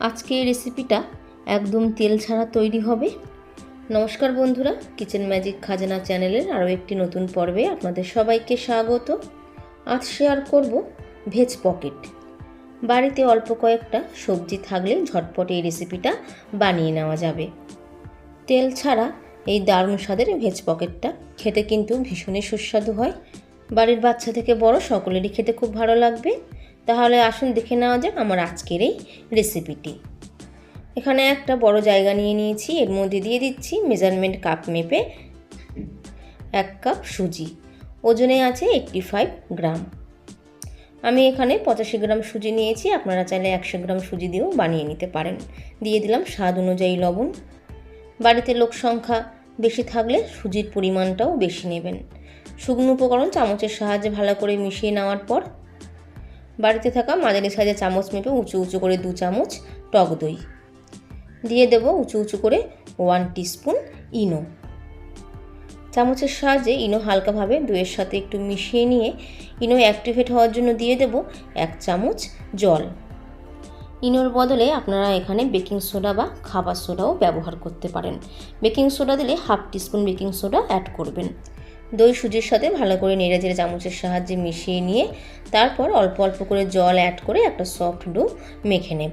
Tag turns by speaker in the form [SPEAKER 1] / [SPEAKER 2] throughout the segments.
[SPEAKER 1] আজকে এই রেসিপিটা একদম তেল ছাড়া তৈরি হবে। নমস্কার বন্ধুরা কিচেন ম্যাজিক খাজানা চ্যানেলের আরও একটি নতুন পর্বে আপনাদের সবাইকে স্বাগত। আজ শেয়ার করব ভেজ পকেট বাড়িতে অল্প কয়েকটা সবজি থাকলে ঝটপট এই রেসিপিটা বানিয়ে নেওয়া যাবে। তেল ছাড়া এই দারুণ স্বাদের ভেজ পকেটটা খেতে কিন্তু ভীষণই সুস্বাদু হয়। বাড়ির বাচ্চা থেকে বড় সকলেরই খেতে খুব ভালো লাগবে। তাহলে আসুন দেখে নেওয়া যাক আমার আজকের এই রেসিপিটি এখানে একটা বড় জায়গা নিয়ে নিয়েছি, এর মধ্যে দিয়ে দিচ্ছি মেজারমেন্ট কাপ মেপে এক কাপ সুজি। ওজনে আছে এইট্টি ফাইভ গ্রাম। আমি এখানে পঁচাশি গ্রাম সুজি নিয়েছি, আপনারা চাইলে একশো গ্রাম সুজি দিয়েও বানিয়ে নিতে পারেন। দিয়ে দিলাম স্বাদ অনুযায়ী লবণ। বাড়িতে লোক সংখ্যা বেশি থাকলে সুজির পরিমাণটাও বেশি নেবেন। শুকনো উপকরণ চামচের সাহায্যে ভালো করে মিশিয়ে নেওয়ার পর বাড়িতে থাকা মাঝারি সাইজে চামচ মেপে উঁচু উঁচু করে দু চামচ টক দই। দিয়ে দেব উঁচু উঁচু করে ওয়ান টিস্পুন ইনো। চামচের সাহায্যে ইনো হালকাভাবে দইয়ের সাথে একটু মিশিয়ে নিয়ে ইনো অ্যাক্টিভেট হওয়ার জন্য দিয়ে দেব এক চামচ জল। ইনোর বদলে আপনারা এখানে বেকিং সোডা বা খাবার সোডাও ব্যবহার করতে পারেন। বেকিং সোডা দিলে half teaspoon baking soda add করবেন। দই সুজির সাথে ভালো করে নেড়ে চামচের সাহায্যে মিশিয়ে নিয়ে তারপর অল্প অল্প করে জল অ্যাড করে একটা সফট ডো মেখে নেব।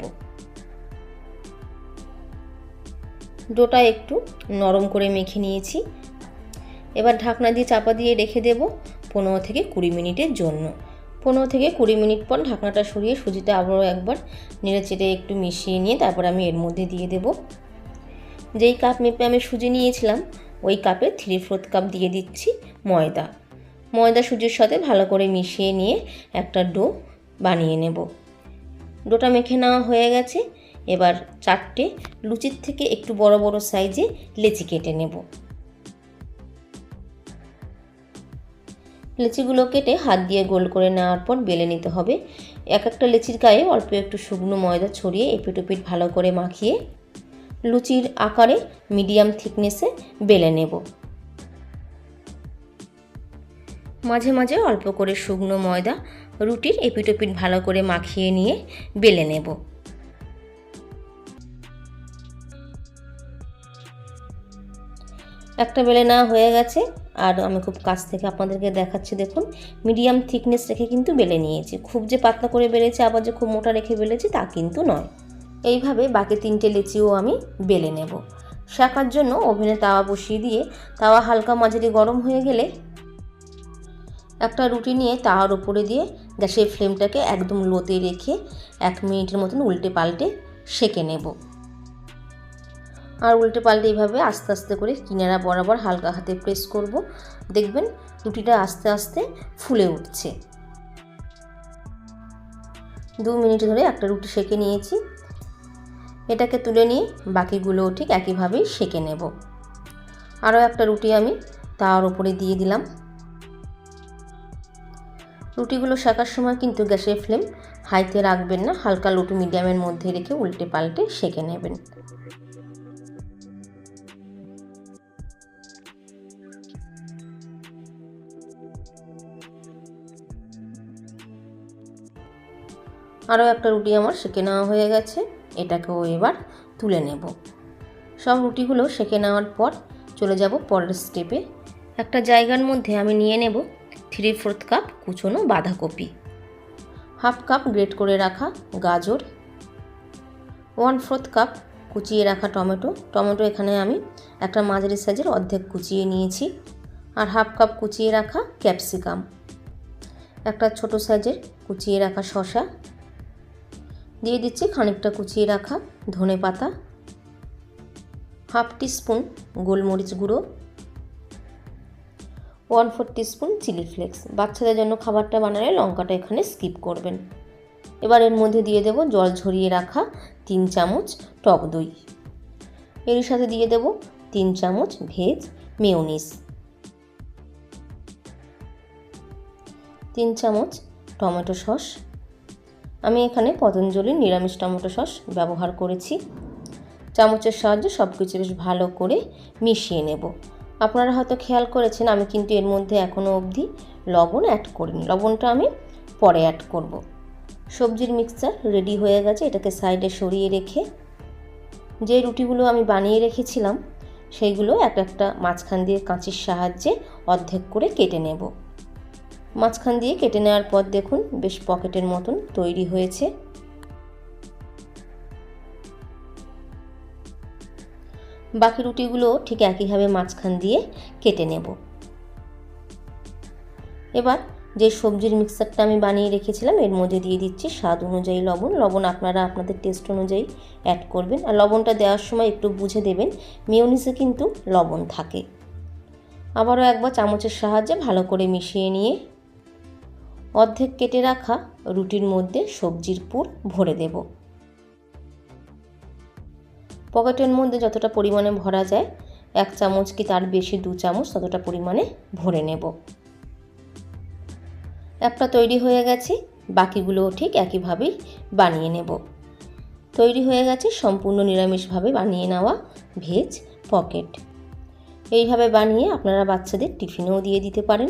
[SPEAKER 1] ডোটা একটু নরম করে মেখে নিয়েছি। এবার ঢাকনা দিয়ে চাপা দিয়ে রেখে দেব পনেরো থেকে কুড়ি মিনিটের জন্য। পনেরো থেকে কুড়ি মিনিট পর ঢাকনাটা সরিয়ে সুজিটা আবারও একবার নেড়ে চেড়ে একটু মিশিয়ে নিয়ে তারপর আমি এর মধ্যে দিয়ে দেব। যেই কাপ মেপে আমি সুজি নিয়েছিলাম ওই কাপে থ্রি ফোর্থ কাপ দিয়ে দিচ্ছি ময়দা। ময়দা সুজির সাথে ভালো করে মিশিয়ে নিয়ে একটা ডো বানিয়ে নেব। ডোটা মেখে নেওয়া হয়ে গেছে। এবার চারটে লুচির থেকে একটু বড় বড় সাইজে লেচি কেটে নেব। লেচিগুলো কেটে হাত দিয়ে গোল করে নেওয়ার পর বেলে নিতে হবে। এক একটা লেচির গায়ে অল্প একটু শুকনো ময়দা ছড়িয়ে এপিট ওপিট ভালো করে মাখিয়ে লুচির আকারে মিডিয়াম থিকনেসে বেলে নেব। মাঝে মাঝে অল্প করে শুকনো ময়দা রুটির এপিটোপিট ভালো করে মাখিয়ে নিয়ে বেলে নেব। একটা বেলে না হয়ে গেছে, আর আমি খুব কাছ থেকে আপনাদেরকে দেখাচ্ছি, দেখুন, মিডিয়াম থিকনেস রেখে কিন্তু বেলে নিয়েছি। খুব যে পাতলা করে বেলেছি, আবার যে খুব মোটা রেখে বেলেছি, তা কিন্তু নয়। এইভাবে বাকি তিনটে লেচিও আমি বেলে নেব। শাকার জন্য ওভেনে তাওয়া বসিয়ে দিয়ে তাওয়া হালকা মাঝারি গরম হয়ে গেলে একটা রুটি নিয়ে তাওয়ার উপরে দিয়ে গ্যাসের ফ্লেমটাকে একদম লোতে রেখে এক মিনিটের মতন উল্টে পাল্টে সেকে নেব। আর উল্টে পাল্টে এইভাবে আস্তে আস্তে করে কিনারা বরাবর হালকা হাতে প্রেস করব। দেখবেন রুটিটা আস্তে আস্তে ফুলে উঠছে। দু মিনিট ধরে একটা রুটি সেকে নিয়েছি। এটাকে তুলে নিয়ে বাকিগুলোও ঠিক একইভাবেই সেকে নেব। আরও একটা রুটি আমি তার উপরে দিয়ে দিলাম। রুটিগুলো শেখার সময় কিন্তু গ্যাসের ফ্লেম হাইতে রাখবেন না, হালকা লুটু মিডিয়ামের মধ্যে রেখে উল্টে পাল্টে সেকে নেবেন। আরও একটা রুটি আমার সেকে নেওয়া হয়ে গেছে। এটাকেও এবার তুলে নেব। সব রুটিগুলো সেকে নেওয়ার পর চলে যাব পরের স্টেপে একটা জায়গার মধ্যে আমি নিয়ে নেব থ্রি ফোর্থ কাপ কুচনো বাঁধাকপি। হাফ কাপ গ্রেট করে রাখা গাজর। ওয়ান ফোর্থ কাপ কুচিয়ে রাখা টমেটো। টমেটো এখানে আমি একটা মাঝারি সাইজের অর্ধেক কুচিয়ে নিয়েছি। আর হাফ কাপ কুচিয়ে রাখা ক্যাপসিকাম একটা ছোট সাইজের কুচিয়ে রাখা শশা দিয়ে দিচ্ছি খানিকটা কুচিয়ে রাখা ধনে পাতা, হাফ টিস্পুন গোলমরিচ গুঁড়ো, one four teaspoon chilli flakes. বাচ্চাদের জন্য খাবারটা বানালে লঙ্কাটা এখানে স্কিপ করবেন। এবার এর মধ্যে দিয়ে দেব জল ঝরিয়ে রাখা তিন চামচ টক দই। এর সাথে দিয়ে দেব তিন চামচ ভেজ মেয়োনিস। তিন চামচ টমেটো সস। আমি এখানে পতঞ্জলির নিরামিষ টমেটো সস ব্যবহার করেছি। চামচের সাহায্যে সব কিছু বেশ ভালো করে মিশিয়ে নেব। আপনারা হয়তো খেয়াল করেছেন, আমি কিন্তু এর মধ্যে এখনও অবধি লবণ অ্যাড করিনি। লবণটা আমি পরে অ্যাড করব। সবজির মিক্সচার রেডি হয়ে গেছে, এটাকে সাইডে সরিয়ে রেখে যে রুটিগুলো আমি বানিয়ে রেখেছিলাম, সেইগুলো এক একটা মাঝখান দিয়ে কাঁচির সাহায্যে অর্ধেক করে কেটে নেব। মাঝখান দিয়ে কেটে নেওয়ার পর দেখুন বেশ পকেটের মতন তৈরি হয়েছে। বাকি রুটিগুলো ঠিক একইভাবে মাঝখান দিয়ে কেটে নেব। এবার যে সবজির মিক্সারটা আমি বানিয়ে রেখেছিলাম, এর মধ্যে দিয়ে দিচ্ছি স্বাদ অনুযায়ী লবণ। লবণ আপনারা আপনাদের টেস্ট অনুযায়ী অ্যাড করবেন। আর লবণটা দেওয়ার সময় একটু বুঝে দেবেন মিওনিসে কিন্তু লবণ থাকে। আবারও একবার চামচের সাহায্যে ভালো করে মিশিয়ে নিয়ে অর্ধেক কেটে রাখা রুটির মধ্যে সবজির পুর ভরে দেব। পকেটের মধ্যে যতটা পরিমাণে ভরা যায়, এক চামচ কি তার বেশি দু চামচ ততটা পরিমাণে ভরে নেব। একটা তৈরি হয়ে গেছে, বাকিগুলোও ঠিক একইভাবেই বানিয়ে নেব। তৈরি হয়ে গেছে সম্পূর্ণ নিরামিষভাবে বানিয়ে নেওয়া ভেজ পকেট। এইভাবে বানিয়ে আপনারা বাচ্চাদের টিফিনেও দিয়ে দিতে পারেন।